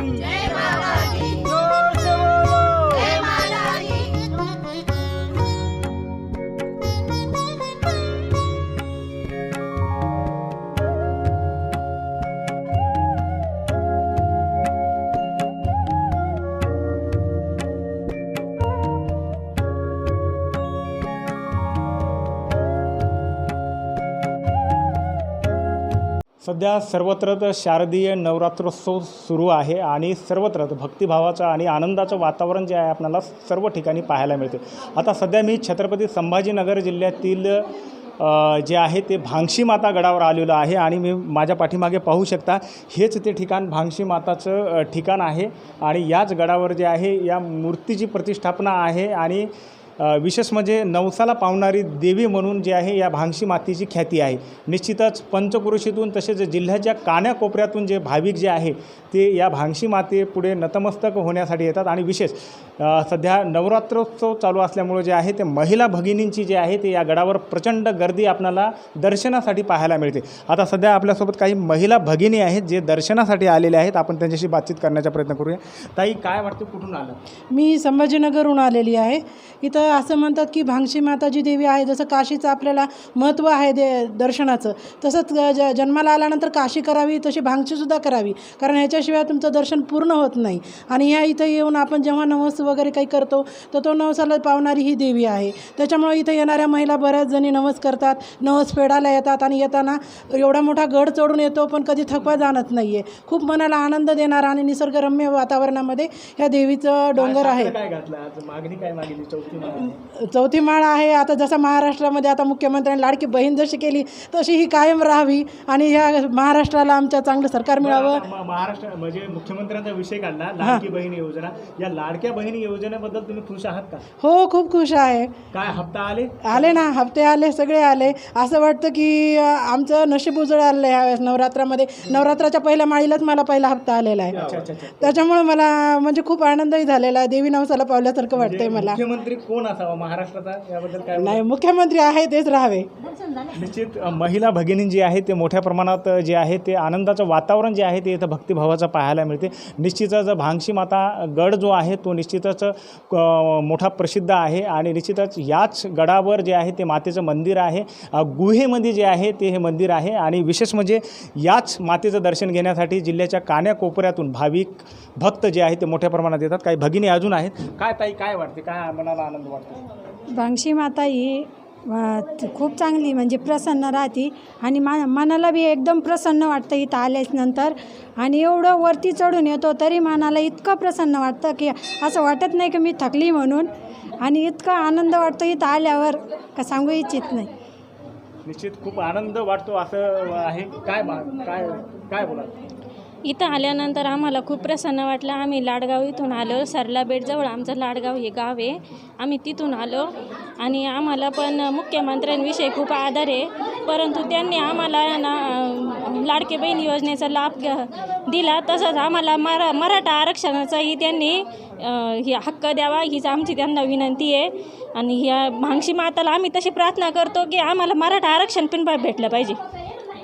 Jai सध्या सर्वत्र तर शारदीय नवरात्रोत्सव सुरू आहे आणि सर्वत्र भक्तिभावाचं आणि आनंदाचं वातावरण जे आहे आपल्याला सर्व ठिकाणी पाहायला मिळते. आता सध्या मी छत्रपती संभाजीनगर जिल्ह्यातील जे आहे ते भांगशी माता गडावर आलेलो आहे आणि मी माझ्या पाठीमागे पाहू शकता हेच ते ठिकाण भांगशी माताचं ठिकाण आहे. आणि याच गडावर जे आहे या मूर्तीची प्रतिष्ठापना आहे आणि विशेष म्हणजे नवसाला पावणारी देवी म्हणून जे आहे या भांगशी मातीची ख्याती आहे. निश्चितच पंचक्रोशीतून तसेच जिल्ह्याच्या कान्याकोपऱ्यातून जे भाविक जे आहे ते या भांगशी मातेपुढे नतमस्तक होण्यासाठी येतात. आणि विशेष सध्या नवरात्रोत्सव चालू असल्यामुळे जे आहे ते महिला भगिनींची जे आहे ते या गडावर प्रचंड गर्दी आपल्याला दर्शनासाठी पाहायला मिळते. आता सध्या आपल्यासोबत काही महिला भगिनी आहेत जे दर्शनासाठी आलेले आहेत. आपण त्यांच्याशी बातचीत करण्याचा प्रयत्न करूया. ताई काय वाटतं? कुठून आलं? मी संभाजीनगरहून आलेली आहे. इथं असं म्हणतात की भांगशी माताजी देवी आहे. जसं काशीचं आपल्याला महत्त्व आहे दे दर्शनाचं तसंच ज जन्माला आल्यानंतर काशी करावी तशी भांगशीसुद्धा करावी. कारण ह्याच्याशिवाय तुमचं दर्शन पूर्ण होत नाही. आणि ह्या इथं येऊन आपण जेव्हा नवस वगैरे काही करतो तर तो नवसाला पावणारी ही देवी आहे. त्याच्यामुळे इथं येणाऱ्या महिला बऱ्याच जणी नवस करतात नवस फेडायला येतात आणि येताना एवढा मोठा गड चढून येतो पण कधी थकवा जाणत नाही आहे खूप मनाला आनंद देणारा आणि निसर्गरम्य वातावरणामध्ये ह्या देवीचं डोंगर आहे. चौथी माळ आहे. आता जसा महाराष्ट्रामध्ये आता मुख्यमंत्र्यांनी लाडकी बहीण जशी केली तशी ही कायम राहावी आणि ह्या महाराष्ट्राला आमच्या चांगलं सरकार मिळावं. महाराष्ट्र म्हणजे मुख्यमंत्र्यांचा विषय काढला लाडकी बहीण योजना. या लाडक्या बहिणी योजनेबद्दल तुम्ही खुश आहात का? हो खूप खुश आहे. काय हप्ता आले? आले ना हप्ते आले सगळे आले. असं वाटतं की आमचं नशीब उजळालं आहे ह्यावेळेस नवरात्रामध्ये. नवरात्राच्या पहिल्या माळीलाच मला पहिला हप्ता आलेला आहे. त्याच्यामुळे मला म्हणजे खूप आनंदही झालेला आहे देवी नवसाला पावल्यासारखं वाटतंय मला. मुख्यमंत्री कोण असावा महाराष्ट्राचा याबद्दल काय नाही मुख्यमंत्री आहे तेच राहावे. निश्चित महिला भगिनी जी आहे ते मोठ्या प्रमाणात जे आहे ते आनंदाचं वातावरण जे आहे ते इथं भक्तिभावाचं पाहायला मिळते. निश्चितच भांगशी माता गड जो आहे तो निश्चितच महाराष्ट्राचं मोठा प्रसिद्ध आहे आणि निश्चितच याच गडावर जे आहे ते मातेचं मंदिर आहे. गुहेमध्ये जे आहे ते हे मंदिर आहे आणि विशेष म्हणजे याच मातेचं दर्शन घेण्यासाठी जिल्ह्याच्या कान्याकोपऱ्यातून भाविक भक्त जे आहे ते मोठ्या प्रमाणात येतात. काही भगिनी अजून आहेत. काय ताई काय वाटते? काय मनाला आनंद वाटतो? भांगशी माता ही खूप चांगली म्हणजे प्रसन्न राहते. आणि मा मनाला बी एकदम प्रसन्न वाटतं इथं आल्याच नंतर आणि एवढं वरती चढून येतो तरी मनाला इतकं प्रसन्न वाटतं की असं वाटत नाही की मी थकली म्हणून. आणि इतका आनंद वाटतो इथं आल्यावर का सांगू इच्छित नाही. निश्चित खूप आनंद वाटतो असं आहे. काय काय काय बोला इथं आल्यानंतर आम्हाला खूप प्रसन्न वाटलं. आम्ही लाडगाव इथून आलो सरला बेटजवळ आमचं लाडगाव हे गाव आहे. आम्ही तिथून आलो. आणि आम्हाला पण मुख्यमंत्र्यांविषयी खूप आदर आहे. परंतु त्यांनी आम्हाला ना लाडके बहीण योजनेचा लाभ दिला. तसंच आम्हाला मरा मराठा आरक्षणाचाही त्यांनी हे हक्क द्यावा हीच आमची त्यांना विनंती आहे. आणि ह्या भांगशी माताला आम्ही तशी प्रार्थना करतो की आम्हाला मराठा आरक्षण पण भेटलं पाहिजे.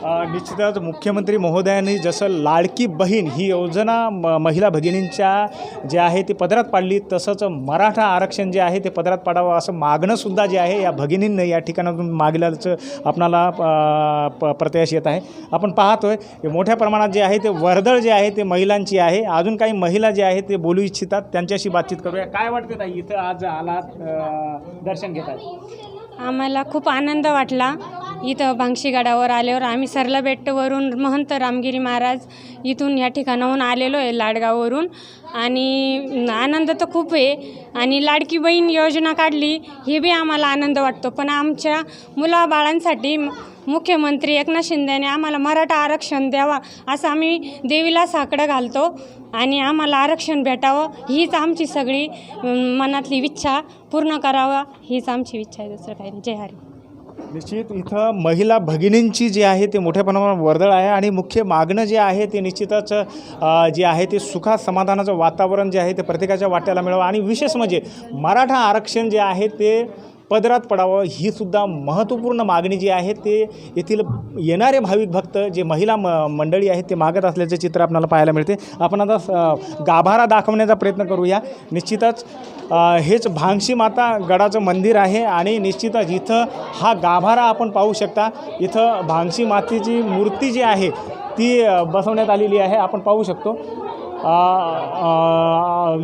निश्चितच मुख्यमंत्री महोदयांनी जसं लाडकी बहीण ही योजना म महिला भगिनींच्या जे आहे ते पदरात पाडली तसंच मराठा आरक्षण जे आहे ते पदरात पाडावं असं मागणंसुद्धा जे आहे या भगिनींनं या ठिकाणातून मागल्याचं आपणाला अ, प प्रत्ययास येत आहे. आपण पाहतोय आहे मोठ्या प्रमाणात जे आहे ते वर्दळ जे आहे ते महिलांची आहे. अजून काही महिला जे आहे ते बोलू इच्छितात. त्यांच्याशी बातचीत करूया. काय वाटते ताई इथं आज आलात दर्शन घेतात आम्हाला खूप आनंद वाटला. इथं बांगशीगडावर आल्यावर आम्ही सरला बेट्टवरून महंत रामगिरी महाराज इथून या ठिकाणाहून आलेलो आहे लाडगाववरून. आणि आनंद तर खूप आहे. आणि लाडकी बहीण योजना काढली हे बी आम्हाला आनंद वाटतो. पण आमच्या मुलाबाळांसाठी मुख्यमंत्री एकनाथ शिंदेने आम्हाला मराठा आरक्षण द्यावा असं आम्ही देवीला साकडं घालतो. आणि आम्हाला आरक्षण भेटावं हीच आमची सगळी मनातली इच्छा पूर्ण करावा हीच आमची इच्छा आहे. दुसरं काही नाही. जय हरी. निश्चित इथं महिला भगिनींची जी आहे ते मोठ्या प्रमाणात वर्दळ आहे आणि मुख्य मागणं जे आहे ते निश्चितच जे आहे ते सुखा समाधानाचं वातावरण जे आहे ते प्रत्येकाच्या वाट्याला मिळावं. आणि विशेष म्हणजे मराठा आरक्षण जे आहे ते पदरात पडावं ही सुद्धा महत्त्वपूर्ण मागणी जी आहे ते येथील येणारे भाविक भक्त जे महिला म मंडळी आहेत ते मागत असल्याचे चित्र आपल्याला पाहायला मिळते. आपण आता स- गाभारा दाखवण्याचा प्रयत्न करूया. निश्चितच हेच भांगशी माता गडाचं मंदिर आहे आणि निश्चितच इथं हा गाभारा आपण पाहू शकता. इथं भांगशी मातेची मूर्ती जी आहे ती बसवण्यात आलेली आहे. आपण पाहू शकतो.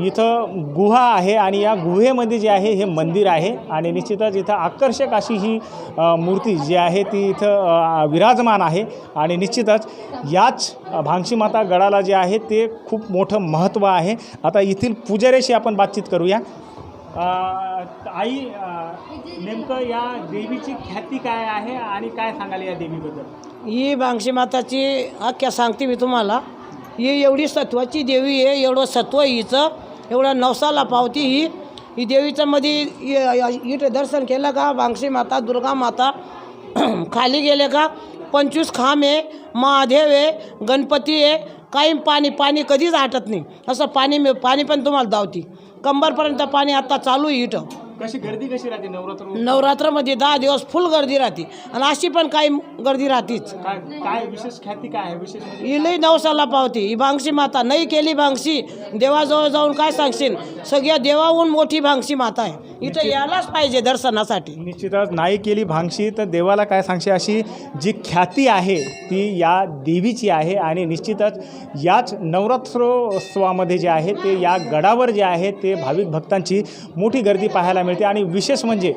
इथं गुहा आहे आणि या गुहेमध्ये जे आहे हे मंदिर आहे. आणि निश्चितच इथं आकर्षक अशी ही मूर्ती जी आहे ती इथं विराजमान आहे. आणि निश्चितच याच भांगशी माता गडाला जे आहे ते खूप मोठं महत्त्व आहे. आता येथील पुजाऱ्याशी आपण बातचीत करूया. आई नेमकं या देवीची ख्याती काय आहे आणि काय सांगाल या देवीबद्दल? ही भांगशीमाताची आख्या सांगते मी तुम्हाला. ही एवढी सत्वाची देवी आहे एवढं सत्व आहे हिचं एवढं नवसाला पावती ही. ही देवीचं मध्ये इ- दर्शन केलं का बांगशी माता दुर्गा माता खाली गेले का पंचवीस खांब आहे महादेव आहे गणपती आहे काही पाणी पाणी कधीच आटत नाही. असं पाणी मी पाणी पण तुम्हाला धावती. कंबरपर्यंत पाणी आता चालू आहे इथं. कशी गर्दी कशी राहते नवरात्र नवरात्रामध्ये दहा दिवस फुल गर्दी राहते. आणि अशी पण काही गर्दी राहतीच. काय काय विशेष ख्याती काय आहे? विशेष म्हणजे ही लई नवसाला पावती. ही भांगशी माता. नाही केली भांगशी देवाजवळ जाऊन काय सांगशील? सगळ्या देवाहून मोठी भांगशी माता आहे. इथं यायलाच पाहिजे दर्शनासाठी. निश्चितच नाही केली भांगशी तर देवाला काय सांगशे अशी जी ख्याती आहे ती या देवीची आहे. आणि निश्चितच याच नवरात्रोत्सवामध्ये जे आहे ते या गडावर जे आहे ते भाविक भक्तांची मोठी गर्दी पाहायला मिळते. आणि विशेष म्हणजे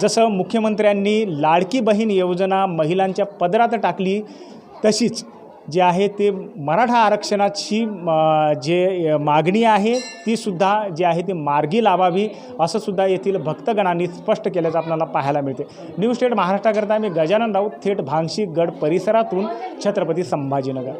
जसं मुख्यमंत्र्यांनी लाडकी बहीण योजना महिलांच्या पदरात टाकली तशीच जे आहे ते मराठा आरक्षणाची जे मागणी आहे तीसुद्धा जी आहे ती मार्गी लावावी असं सुद्धा येथील भक्तगणांनी स्पष्ट केल्याचं आपल्याला पाहायला मिळते. न्यूज स्टेट महाराष्ट्राकरता मी गजानन राऊत थेट भांगशी गड परिसरातून छत्रपती संभाजीनगर.